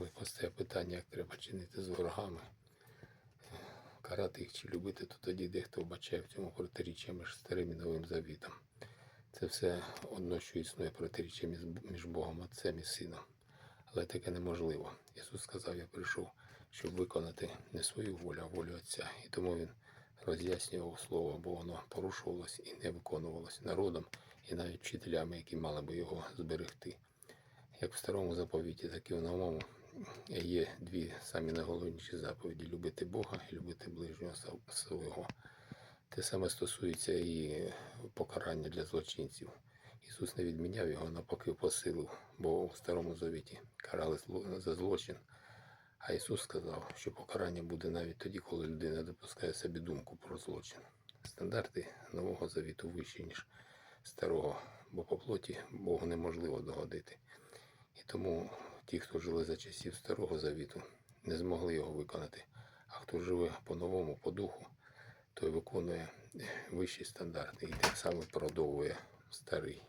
коли постає питання, як треба чинити з ворогами, карати їх чи любити, то тоді дехто вбачає в цьому протиріччя між старим і новим завітом. Це все одно, що існує протиріччя між Богом Отцем і Сином. Але таке неможливо. Ісус сказав, я прийшов, щоб виконати не свою волю, а волю Отця. І тому Він роз'яснював слово, бо воно порушувалось і не виконувалось народом, і навіть вчителями, які мали би його зберегти. Як в старому заповіті, так і в новому є дві самі найголовніші заповіді любити Бога і любити ближнього свого. Те саме стосується і покарання для злочинців. Ісус не відміняв його, навпаки посилив, бо у старому завіті карали за злочин. А Ісус сказав, що покарання буде навіть тоді, коли людина допускає собі думку про злочин. Стандарти нового завіту вищі, ніж старого, бо по плоті Богу неможливо догодити. І тому ті, хто жили за часів старого завіту, не змогли його виконати. А хто живе по-новому, по духу, той виконує вищі стандарти і тим самим продовує старий.